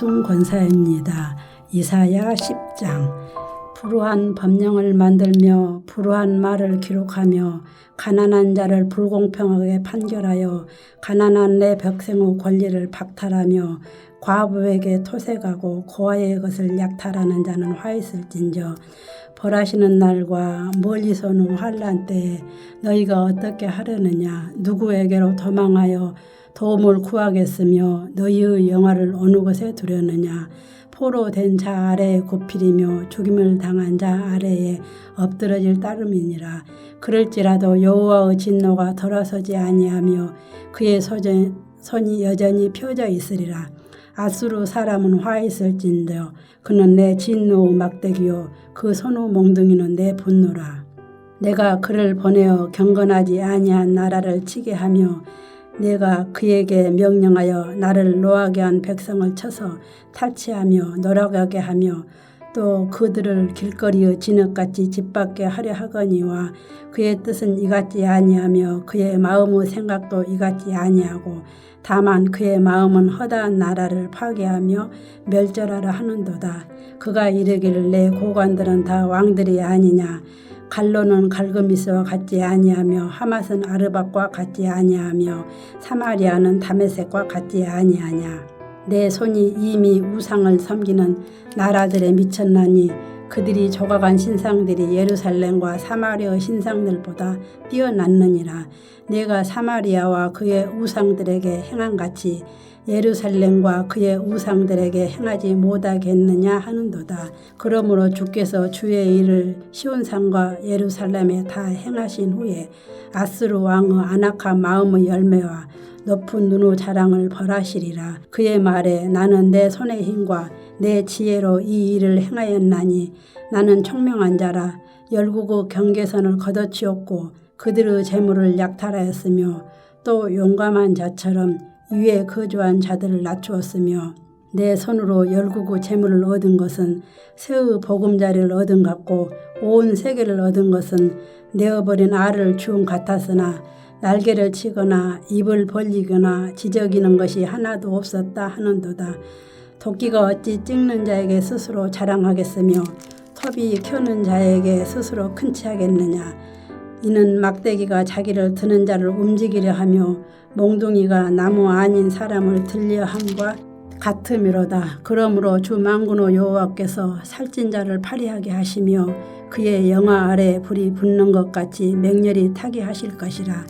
이순 권사입니다. 이사야 10장. 불우한 법령을 만들며 불우한 말을 기록하며 가난한 자를 불공평하게 판결하여 가난한 내 백성의 권리를 박탈하며 과부에게 토색하고 고아의 것을 약탈하는 자는 화 있을진저. 벌하시는 날과 멀리서는 환란 때에 너희가 어떻게 하려느냐? 누구에게로 도망하여 도움을 구하겠으며 너희의 영화를 어느 곳에 두려느냐? 포로 된 자 아래에 굽히리며 죽임을 당한 자 아래에 엎드러질 따름이니라. 그럴지라도 여호와의 진노가 돌아서지 아니하며 그의 소전, 손이 여전히 펴져 있으리라. 아수르 사람은 화 있을진저 그는 내 진노 막대기요 그 손의 몽둥이는 내 분노라. 내가 그를 보내어 경건하지 아니한 나라를 치게 하며 내가 그에게 명령하여 나를 노하게 한 백성을 쳐서 탈취하며 노력하게 하며 또 그들을 길거리의 진흙같이 짓밟게 하려 하거니와 그의 뜻은 이같지 아니하며 그의 마음의 생각도 이같지 아니하고 다만 그의 마음은 허다한 나라를 파괴하며 멸절하려 하는도다. 그가 이르기를 내 고관들은 다 왕들이 아니냐 갈로는 갈그미스와 같지 아니하며 하맛은 아르박과 같지 아니하며 사마리아는 다메섹과 같지 아니하냐. 내 손이 이미 우상을 섬기는 나라들에 미쳤나니 그들이 조각한 신상들이 예루살렘과 사마리아의 신상들보다 뛰어났느니라. 내가 사마리아와 그의 우상들에게 행한 같이 예루살렘과 그의 우상들에게 행하지 못하겠느냐 하는도다. 그러므로 주께서 주의 일을 시온산과 예루살렘에 다 행하신 후에 아스루 왕의 안악한 마음의 열매와 높은 눈의 자랑을 벌하시리라. 그의 말에 나는 내 손의 힘과 내 지혜로 이 일을 행하였나니 나는 총명한 자라 열국의 경계선을 걷어치웠고 그들의 재물을 약탈하였으며 또 용감한 자처럼 위에 거주한 자들을 낮추었으며 내 손으로 열국의 재물을 얻은 것은 새의 보금자리를 얻은 같고 온 세계를 얻은 것은 내어버린 알을 주운 같았으나 날개를 치거나 입을 벌리거나 지저귀는 것이 하나도 없었다 하는도다. 도끼가 어찌 찍는 자에게 스스로 자랑하겠으며 톱이 켜는 자에게 스스로 큰치 하겠느냐. 이는 막대기가 자기를 드는 자를 움직이려 하며 몽둥이가 나무 아닌 사람을 들려 함과 같음이로다. 그러므로 주 만군의 여호와께서 살찐 자를 파리하게 하시며 그의 영화 아래 불이 붙는 것 같이 맹렬히 타게 하실 것이라.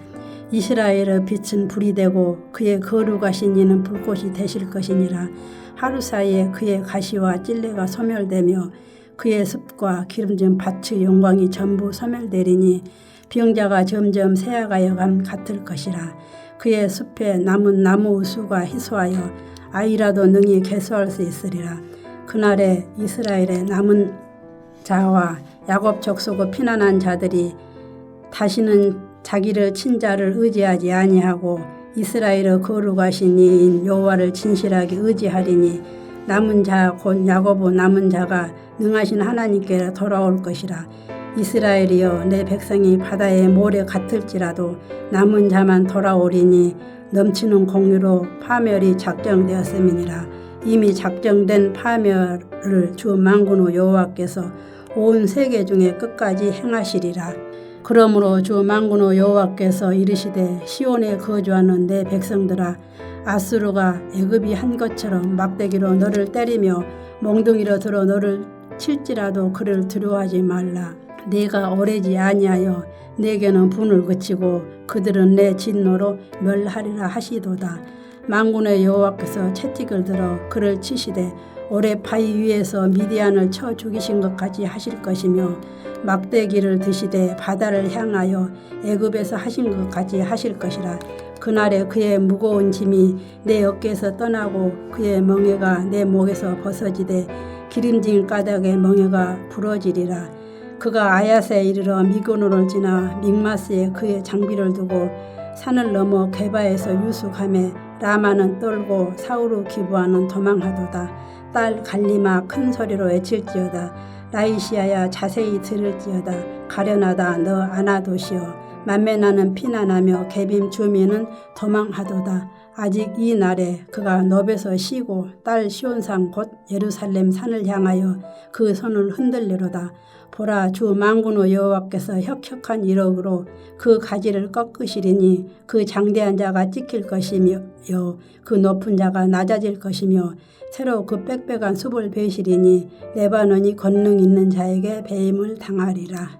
이스라엘의 빛은 불이 되고 그의 거룩하신 이는 불꽃이 되실 것이니라. 하루 사이에 그의 가시와 찔레가 소멸되며 그의 습과 기름진 밭의 영광이 전부 소멸되리니 병자가 점점 새아가여 감 같을 것이라. 그의 숲에 남은 나무 수가 희소하여 아이라도 능히 개수할 수 있으리라. 그날에 이스라엘의 남은 자와 야곱 족속의 피난한 자들이 다시는 자기를 친자를 의지하지 아니하고 이스라엘의 거룩하신 이인 여호와를 진실하게 의지하리니 남은 자 곧 야곱의 남은 자가 능하신 하나님께 돌아올 것이라 이스라엘이여 내 백성이 바다의 모래 같을지라도 남은 자만 돌아오리니 넘치는 공유로 파멸이 작정되었음이니라. 이미 작정된 파멸을 주 만군의 여호와께서 온 세계 중에 끝까지 행하시리라. 그러므로 주 만군의 여호와께서 이르시되 시온에 거주하는 내 백성들아 아수르가 애굽이 한 것처럼 막대기로 너를 때리며 몽둥이로 들어 너를 칠지라도 그를 두려워하지 말라 내가 오래지 아니하여 내게는 분을 그치고 그들은 내 진노로 멸하리라 하시도다. 망군의 여호와께서 채찍을 들어 그를 치시되 오래 바위 위에서 미디안을 쳐 죽이신 것 같이 하실 것이며 막대기를 드시되 바다를 향하여 애굽에서 하신 것 같이 하실 것이라. 그날에 그의 무거운 짐이 내 어깨에서 떠나고 그의 멍에가 내 목에서 벗어지되 기름진 까닭에 멍에가 부러지리라. 그가 아야스에 이르러 미고노를 지나 믹마스에 그의 장비를 두고 산을 넘어 게바에서 유숙함에 라마는 떨고 사우르 기부하는 도망하도다. 딸 갈리마 큰 소리로 외칠지어다. 라이시아야 자세히 들을지어다. 가련하다 너 아나도시여. 만매나는 피난하며 개빔 주민은 도망하도다. 아직 이 날에 그가 너에서 쉬고 딸 시온산 곧 예루살렘 산을 향하여 그 손을 흔들리로다. 보라 주 망군의 여호와께서 혁혁한 이력으로 그 가지를 꺾으시리니 그 장대한 자가 찍힐 것이며 그 높은 자가 낮아질 것이며 새로 그 빽빽한 숲을 베시리니 레바논이 권능 있는 자에게 배임을 당하리라.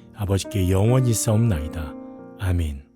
아버지께 영원히 싸움나이다. 아멘.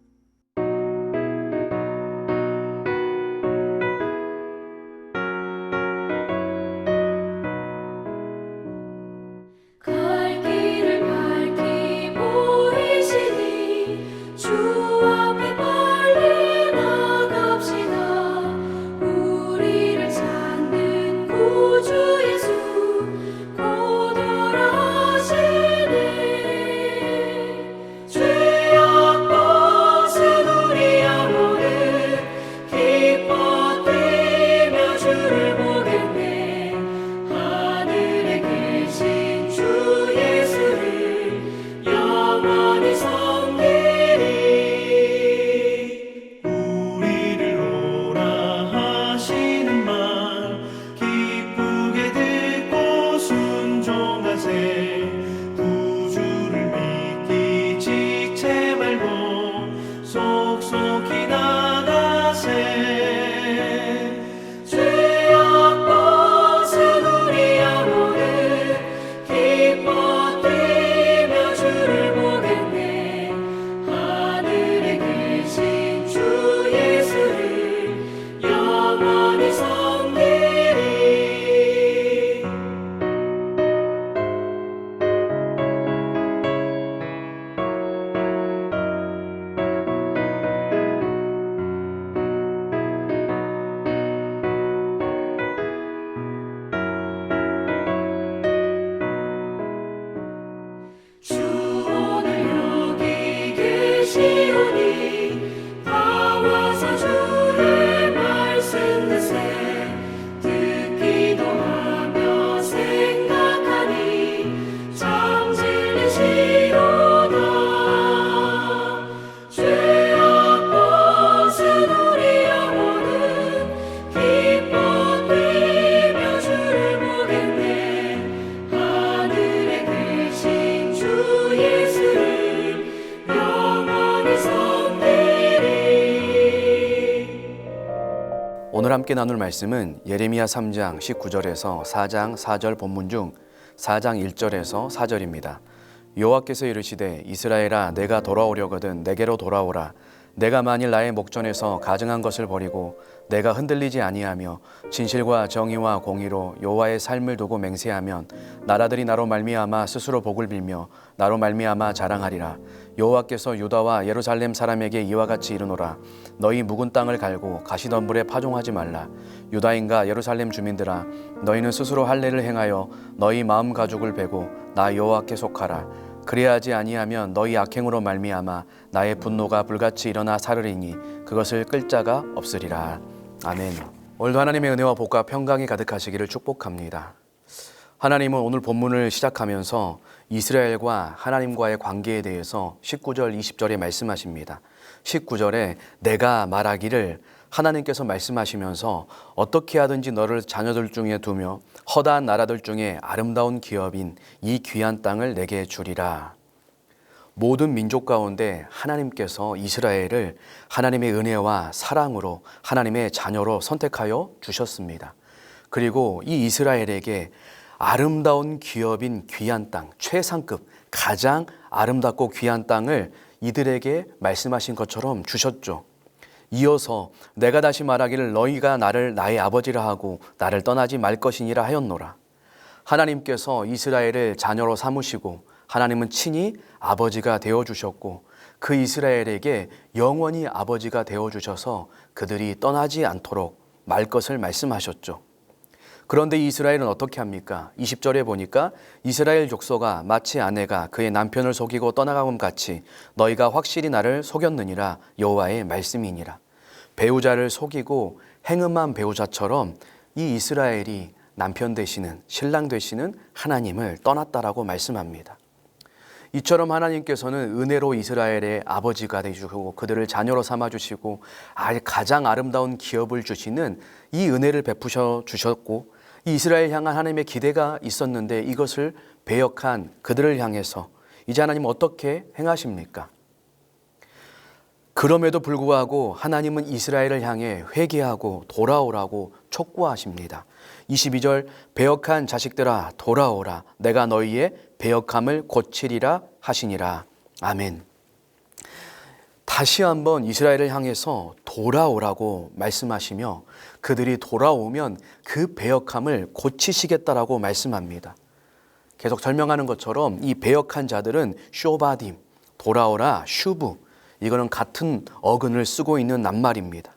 나눌 말씀은 예레미야 3장 19절에서 4장 4절 본문 중 4장 1절에서 4절입니다. 여호와께서 이르시되 이스라엘아 내가 돌아오려거든 내게로 돌아오라 내가 만일 나의 목전에서 가증한 것을 버리고 내가 흔들리지 아니하며 진실과 정의와 공의로 여호와의 삶을 두고 맹세하면 나라들이 나로 말미암아 스스로 복을 빌며 나로 말미암아 자랑하리라. 여호와께서 유다와 예루살렘 사람에게 이와 같이 이르노라. 너희 묵은 땅을 갈고 가시덤불에 파종하지 말라. 유다인과 예루살렘 주민들아 너희는 스스로 할례를 행하여 너희 마음 가죽을 베고 나 여호와께 속하라. 그리하지 아니하면 너희 악행으로 말미암아 나의 분노가 불같이 일어나 사르리니 그것을 끌 자가 없으리라 아멘 오늘도 하나님의 은혜와 복과 평강이 가득하시기를 축복합니다 하나님은 오늘 본문을 시작하면서 이스라엘과 하나님과의 관계에 대해서 19절, 20절에 말씀하십니다. 19절에 내가 말하기를 하나님께서 말씀하시면서 어떻게 하든지 너를 자녀들 중에 두며 허다한 나라들 중에 아름다운 기업인 이 귀한 땅을 내게 주리라. 모든 민족 가운데 하나님께서 이스라엘을 하나님의 은혜와 사랑으로 하나님의 자녀로 선택하여 주셨습니다. 그리고 이 이스라엘에게 아름다운 기업인 귀한 땅, 최상급, 가장 아름답고 귀한 땅을 이들에게 말씀하신 것처럼 주셨죠. 이어서 내가 다시 말하기를 너희가 나를 나의 아버지라 하고 나를 떠나지 말 것이니라 하였노라. 하나님께서 이스라엘을 자녀로 삼으시고 하나님은 친히 아버지가 되어 주셨고 그 이스라엘에게 영원히 아버지가 되어 주셔서 그들이 떠나지 않도록 말 것을 말씀하셨죠. 그런데 이스라엘은 어떻게 합니까? 20절에 보니까 이스라엘 족소가 마치 아내가 그의 남편을 속이고 떠나가금 같이 너희가 확실히 나를 속였느니라 여호와의 말씀이니라. 배우자를 속이고 행음한 배우자처럼 이 이스라엘이 남편 되시는 신랑 되시는 하나님을 떠났다라고 말씀합니다. 이처럼 하나님께서는 은혜로 이스라엘의 아버지가 되주고 그들을 자녀로 삼아 주시고 아예 가장 아름다운 기업을 주시는 이 은혜를 베푸셔 주셨고 이 이스라엘 향한 하나님의 기대가 있었는데 이것을 배역한 그들을 향해서 이제 하나님 어떻게 행하십니까? 그럼에도 불구하고 하나님은 이스라엘을 향해 회개하고 돌아오라고 촉구하십니다. 22절 배역한 자식들아 돌아오라 내가 너희의 배역함을 고치리라 하시니라. 아멘. 다시 한번 이스라엘을 향해서 돌아오라고 말씀하시며 그들이 돌아오면 그 배역함을 고치시겠다라고 말씀합니다. 계속 설명하는 것처럼 이 배역한 자들은 쇼바딤, 돌아오라, 슈브, 이거는 같은 어근을 쓰고 있는 낱말입니다.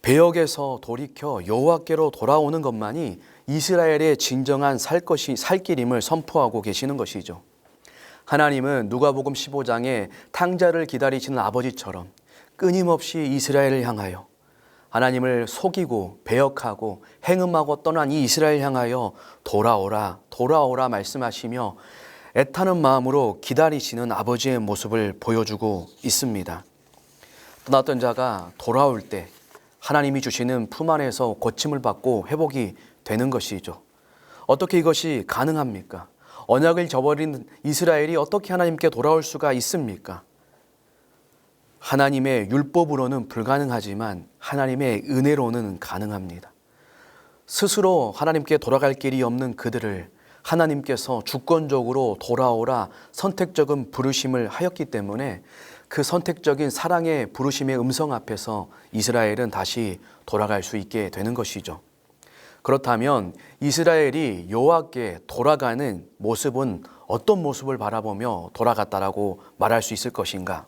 배역에서 돌이켜 여호와께로 돌아오는 것만이 이스라엘의 진정한 살 것이 살 길임을 선포하고 계시는 것이죠. 하나님은 누가복음 15장에 탕자를 기다리시는 아버지처럼 끊임없이 이스라엘을 향하여 하나님을 속이고 배역하고 행음하고 떠난 이 이스라엘 향하여 돌아오라 돌아오라 말씀하시며 애타는 마음으로 기다리시는 아버지의 모습을 보여주고 있습니다. 떠났던 자가 돌아올 때 하나님이 주시는 품 안에서 고침을 받고 회복이 되는 것이죠. 어떻게 이것이 가능합니까? 언약을 저버린 이스라엘이 어떻게 하나님께 돌아올 수가 있습니까? 하나님의 율법으로는 불가능하지만 하나님의 은혜로는 가능합니다. 스스로 하나님께 돌아갈 길이 없는 그들을 하나님께서 주권적으로 돌아오라 선택적인 부르심을 하였기 때문에 그 선택적인 사랑의 부르심의 음성 앞에서 이스라엘은 다시 돌아갈 수 있게 되는 것이죠. 그렇다면 이스라엘이 여호와께 돌아가는 모습은 어떤 모습을 바라보며 돌아갔다라고 말할 수 있을 것인가?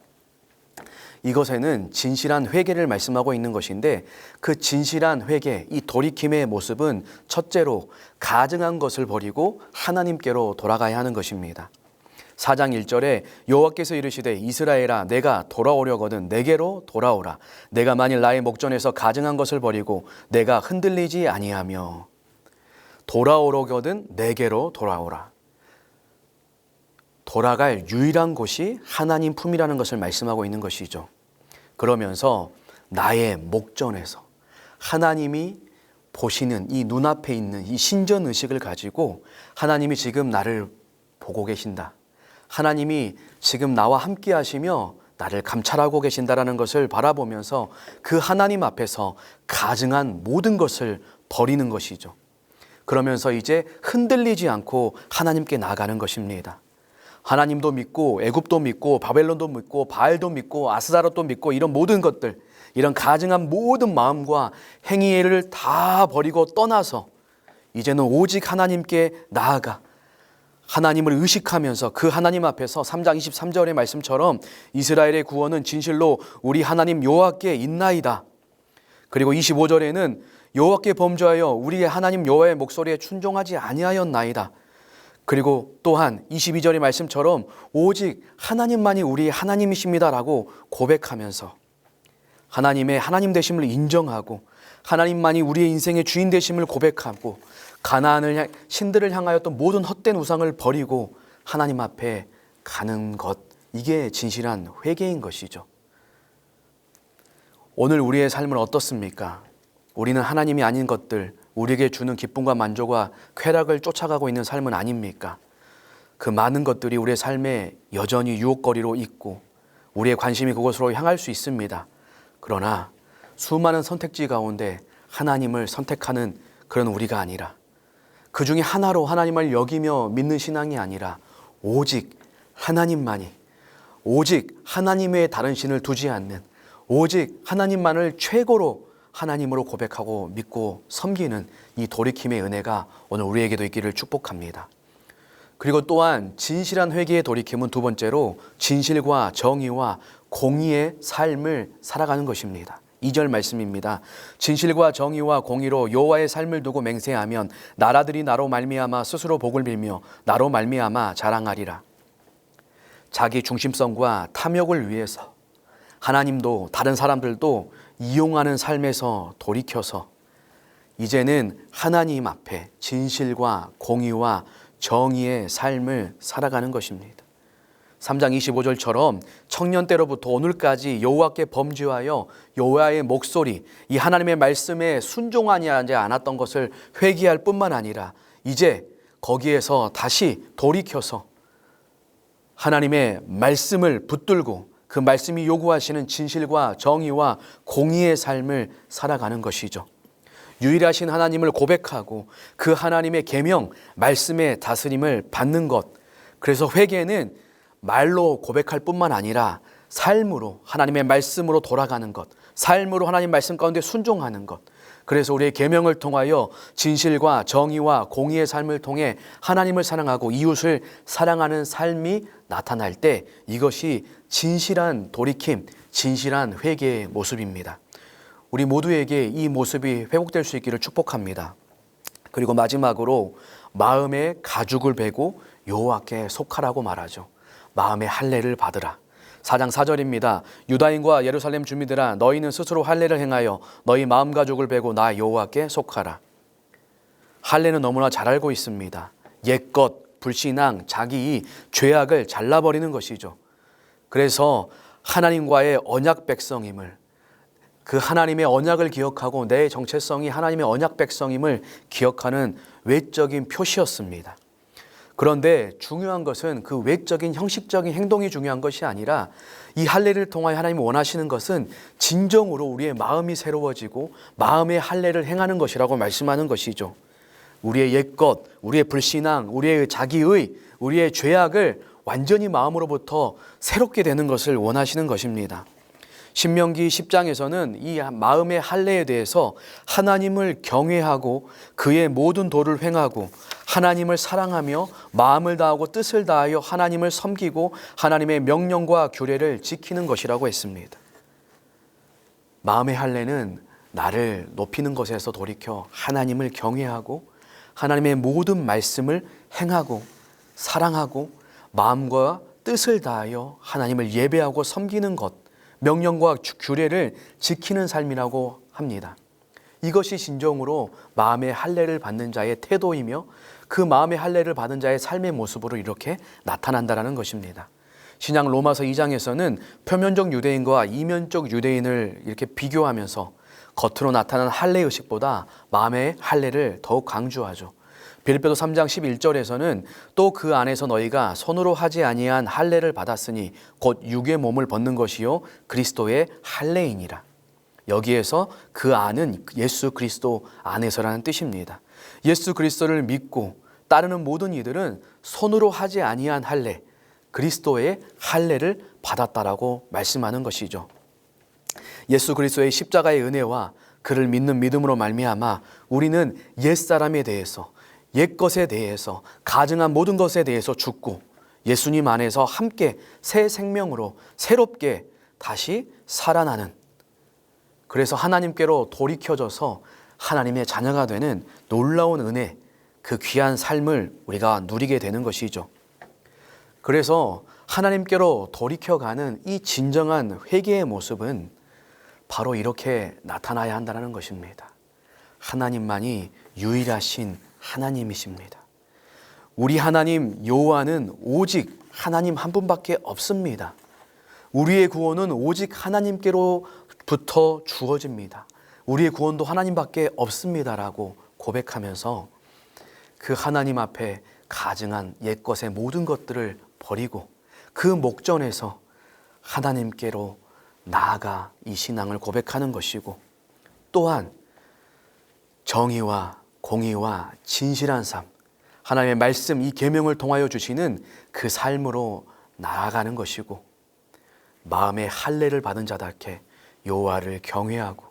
이것에는 진실한 회개를 말씀하고 있는 것인데 그 진실한 회개, 이 돌이킴의 모습은 첫째로 가증한 것을 버리고 하나님께로 돌아가야 하는 것입니다. 4장 1절에 여호와께서 이르시되 이스라엘아 내가 돌아오려거든 내게로 돌아오라 내가 만일 나의 목전에서 가증한 것을 버리고 내가 흔들리지 아니하며 돌아오려거든 내게로 돌아오라 돌아갈 유일한 곳이 하나님 품이라는 것을 말씀하고 있는 것이죠. 그러면서 나의 목전에서 하나님이 보시는 이 눈앞에 있는 이 신전 의식을 가지고 하나님이 지금 나를 보고 계신다. 하나님이 지금 나와 함께 하시며 나를 감찰하고 계신다라는 것을 바라보면서 그 하나님 앞에서 가증한 모든 것을 버리는 것이죠. 그러면서 이제 흔들리지 않고 하나님께 나가는 것입니다. 하나님도 믿고 애굽도 믿고 바벨론도 믿고 바알도 믿고 아스다롯도 믿고 이런 모든 것들 이런 가증한 모든 마음과 행위를 다 버리고 떠나서 이제는 오직 하나님께 나아가 하나님을 의식하면서 그 하나님 앞에서 3장 23절의 말씀처럼 이스라엘의 구원은 진실로 우리 하나님 여호와께 있나이다. 그리고 25절에는 여호와께 범죄하여 우리의 하나님 여호와의 목소리에 순종하지 아니하였나이다. 그리고 또한 22절의 말씀처럼 오직 하나님만이 우리의 하나님이십니다라고 고백하면서 하나님의 하나님 되심을 인정하고 하나님만이 우리의 인생의 주인 되심을 고백하고 가나안을 향- 신들을 향하였던 모든 헛된 우상을 버리고 하나님 앞에 가는 것 이게 진실한 회개인 것이죠. 오늘 우리의 삶은 어떻습니까? 우리는 하나님이 아닌 것들, 우리에게 주는 기쁨과 만족과 쾌락을 쫓아가고 있는 삶은 아닙니까? 그 많은 것들이 우리의 삶에 여전히 유혹거리로 있고 우리의 관심이 그곳으로 향할 수 있습니다. 그러나 수많은 선택지 가운데 하나님을 선택하는 그런 우리가 아니라 그 중에 하나로 하나님을 여기며 믿는 신앙이 아니라 오직 하나님만이 오직 하나님 외에 다른 신을 두지 않는 오직 하나님만을 최고로 하나님으로 고백하고 믿고 섬기는 이 돌이킴의 은혜가 오늘 우리에게도 있기를 축복합니다. 그리고 또한 진실한 회개의 돌이킴은 두 번째로 진실과 정의와 공의의 삶을 살아가는 것입니다. 2절 말씀입니다. 진실과 정의와 공의로 여호와의 삶을 두고 맹세하면 나라들이 나로 말미암아 스스로 복을 빌며 나로 말미암아 자랑하리라. 자기 중심성과 탐욕을 위해서 하나님도 다른 사람들도 이용하는 삶에서 돌이켜서 이제는 하나님 앞에 진실과 공의와 정의의 삶을 살아가는 것입니다. 3장 25절처럼 청년 때로부터 오늘까지 여호와께 범죄하여 여호와의 목소리, 이 하나님의 말씀에 순종하지 않았던 것을 회개할 뿐만 아니라 이제 거기에서 다시 돌이켜서 하나님의 말씀을 붙들고 그 말씀이 요구하시는 진실과 정의와 공의의 삶을 살아가는 것이죠. 유일하신 하나님을 고백하고 그 하나님의 계명, 말씀의 다스림을 받는 것. 그래서 회개는 말로 고백할 뿐만 아니라 삶으로 하나님의 말씀으로 돌아가는 것, 삶으로 하나님 말씀 가운데 순종하는 것. 그래서 우리의 계명을 통하여 진실과 정의와 공의의 삶을 통해 하나님을 사랑하고 이웃을 사랑하는 삶이 나타날 때 이것이 진실한 돌이킴, 진실한 회개의 모습입니다. 우리 모두에게 이 모습이 회복될 수 있기를 축복합니다. 그리고 마지막으로 마음의 가죽을 베고 여호와께 속하라고 말하죠. 마음의 할례를 받으라. 4장 4절입니다. 유다인과 예루살렘 주민들아 너희는 스스로 할례를 행하여 너희 마음 가죽을 베고 나 여호와께 속하라. 할례는 너무나 잘 알고 있습니다. 옛것, 불신앙, 자기 죄악을 잘라버리는 것이죠. 그래서 하나님과의 언약 백성임을 그 하나님의 언약을 기억하고 내 정체성이 하나님의 언약 백성임을 기억하는 외적인 표시였습니다. 그런데 중요한 것은 그 외적인 형식적인 행동이 중요한 것이 아니라 이 할례를 통하여 하나님이 원하시는 것은 진정으로 우리의 마음이 새로워지고 마음의 할례를 행하는 것이라고 말씀하는 것이죠. 우리의 옛것, 우리의 불신앙, 우리의 자기의, 우리의 죄악을 완전히 마음으로부터 새롭게 되는 것을 원하시는 것입니다. 신명기 10장에서는 이 마음의 할례에 대해서 하나님을 경외하고 그의 모든 도를 행하고 하나님을 사랑하며 마음을 다하고 뜻을 다하여 하나님을 섬기고 하나님의 명령과 규례를 지키는 것이라고 했습니다. 마음의 할례는 나를 높이는 것에서 돌이켜 하나님을 경외하고 하나님의 모든 말씀을 행하고 사랑하고 마음과 뜻을 다하여 하나님을 예배하고 섬기는 것, 명령과 규례를 지키는 삶이라고 합니다. 이것이 진정으로 마음의 할례를 받는 자의 태도이며 그 마음의 할례를 받은 자의 삶의 모습으로 이렇게 나타난다라는 것입니다. 신약 로마서 2장에서는 표면적 유대인과 이면적 유대인을 이렇게 비교하면서 겉으로 나타나는 할례 의식보다 마음의 할례를 더욱 강조하죠. 빌립보서 3장 11절에서는 또 그 안에서 너희가 손으로 하지 아니한 할례를 받았으니 곧 육의 몸을 벗는 것이요 그리스도의 할례이니라. 여기에서 그 안은 예수 그리스도 안에서라는 뜻입니다. 예수 그리스도를 믿고 따르는 모든 이들은 손으로 하지 아니한 할례, 그리스도의 할례를 받았다라고 말씀하는 것이죠. 예수 그리스도의 십자가의 은혜와 그를 믿는 믿음으로 말미암아 우리는 옛 사람에 대해서 옛 것에 대해서 가증한 모든 것에 대해서 죽고 예수님 안에서 함께 새 생명으로 새롭게 다시 살아나는 그래서 하나님께로 돌이켜져서 하나님의 자녀가 되는 놀라운 은혜, 그 귀한 삶을 우리가 누리게 되는 것이죠. 그래서 하나님께로 돌이켜가는 이 진정한 회개의 모습은 바로 이렇게 나타나야 한다는 것입니다. 하나님만이 유일하신 하나님이십니다. 우리 하나님 여호와는 오직 하나님 한 분밖에 없습니다. 우리의 구원은 오직 하나님께로부터 주어집니다. 우리의 구원도 하나님밖에 없습니다라고 고백하면서 그 하나님 앞에 가증한 옛것의 모든 것들을 버리고 그 목전에서 하나님께로 나아가 이 신앙을 고백하는 것이고 또한 정의와 공의와 진실한 삶 하나님의 말씀 이 계명을 통하여 주시는 그 삶으로 나아가는 것이고 마음의 할례를 받은 자답게 여호와를 경외하고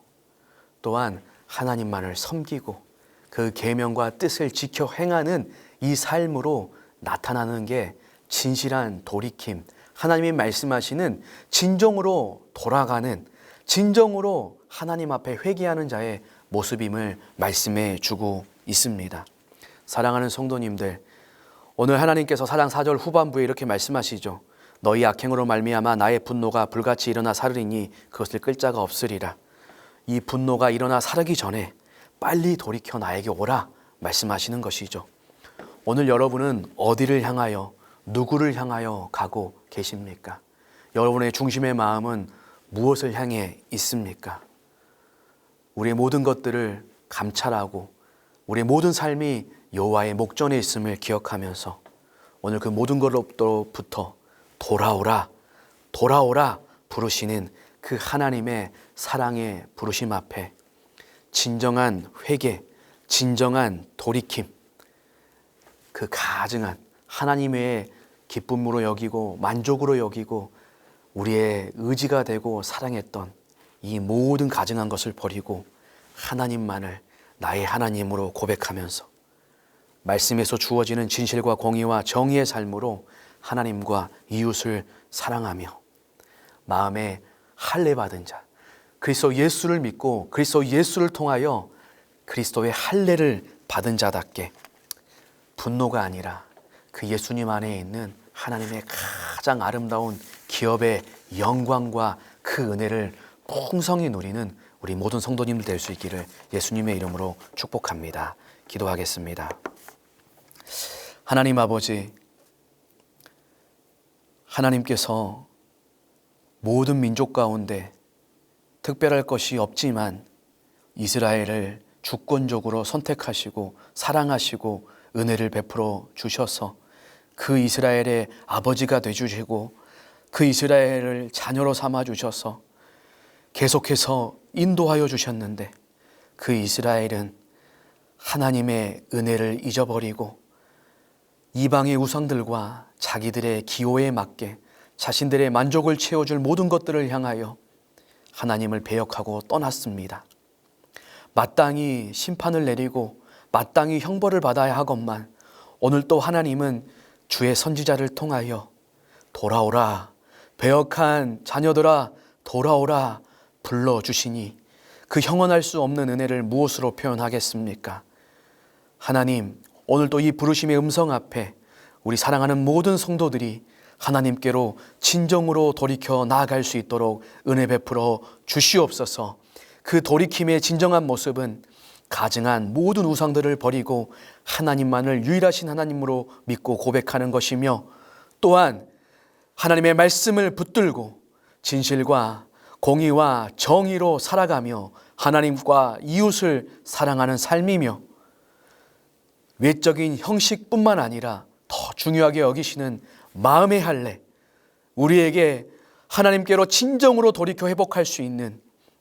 또한 하나님만을 섬기고 그 계명과 뜻을 지켜 행하는 이 삶으로 나타나는 게 진실한 돌이킴, 하나님이 말씀하시는 진정으로 돌아가는 진정으로 하나님 앞에 회개하는 자의 모습임을 말씀해 주고 있습니다. 사랑하는 성도님들, 오늘 하나님께서 사장 4절 후반부에 이렇게 말씀하시죠. 너희 악행으로 말미암아 나의 분노가 불같이 일어나 사르리니 그것을 끌 자가 없으리라. 이 분노가 일어나 사르기 전에 빨리 돌이켜 나에게 오라 말씀하시는 것이죠. 오늘 여러분은 어디를 향하여 누구를 향하여 가고 계십니까? 여러분의 중심의 마음은 무엇을 향해 있습니까? 우리의 모든 것들을 감찰하고 우리의 모든 삶이 여호와의 목전에 있음을 기억하면서 오늘 그 모든 것로부터 돌아오라 돌아오라 부르시는 그 하나님의 사랑의 부르심 앞에 진정한 회개, 진정한 돌이킴, 그 가증한 하나님의 기쁨으로 여기고 만족으로 여기고 우리의 의지가 되고 사랑했던 이 모든 가증한 것을 버리고 하나님만을 나의 하나님으로 고백하면서 말씀에서 주어지는 진실과 공의와 정의의 삶으로 하나님과 이웃을 사랑하며 마음에 할례 받은 자 그리스도 예수를 믿고 그리스도 예수를 통하여 그리스도의 할례를 받은 자답게 분노가 아니라 그 예수님 안에 있는 하나님의 가장 아름다운 기업의 영광과 그 은혜를 풍성히 누리는 우리 모든 성도님들 될 수 있기를 예수님의 이름으로 축복합니다. 기도하겠습니다. 하나님 아버지, 하나님께서 모든 민족 가운데 특별할 것이 없지만 이스라엘을 주권적으로 선택하시고 사랑하시고 은혜를 베풀어 주셔서 그 이스라엘의 아버지가 돼 주시고 그 이스라엘을 자녀로 삼아 주셔서 계속해서 인도하여 주셨는데 그 이스라엘은 하나님의 은혜를 잊어버리고 이방의 우상들과 자기들의 기호에 맞게 자신들의 만족을 채워줄 모든 것들을 향하여 하나님을 배역하고 떠났습니다. 마땅히 심판을 내리고 마땅히 형벌을 받아야 하건만 오늘 또 하나님은 주의 선지자를 통하여 돌아오라 배역한 자녀들아 돌아오라 불러주시니 그 형언할 수 없는 은혜를 무엇으로 표현하겠습니까? 하나님 오늘도 이 부르심의 음성 앞에 우리 사랑하는 모든 성도들이 하나님께로 진정으로 돌이켜 나아갈 수 있도록 은혜 베풀어 주시옵소서. 그 돌이킴의 진정한 모습은 가증한 모든 우상들을 버리고 하나님만을 유일하신 하나님으로 믿고 고백하는 것이며 또한 하나님의 말씀을 붙들고 진실과 공의와 정의로 살아가며 하나님과 이웃을 사랑하는 삶이며 외적인 형식뿐만 아니라 더 중요하게 여기시는 마음의 할례, 우리에게 하나님께로 진정으로 돌이켜 회복할 수 있는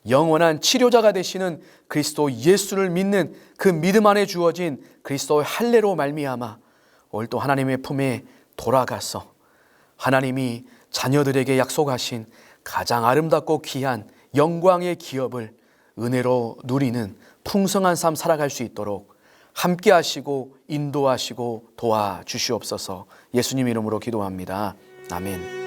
영원한 치료자가 되시는 그리스도 예수를 믿는 그 믿음 안에 주어진 그리스도의 할례로 말미암아 오늘 또 하나님의 품에 돌아가서 하나님이 자녀들에게 약속하신 가장 아름답고 귀한 영광의 기업을 은혜로 누리는 풍성한 삶 살아갈 수 있도록 함께 하시고 인도하시고 도와주시옵소서 예수님 이름으로 기도합니다. 아멘.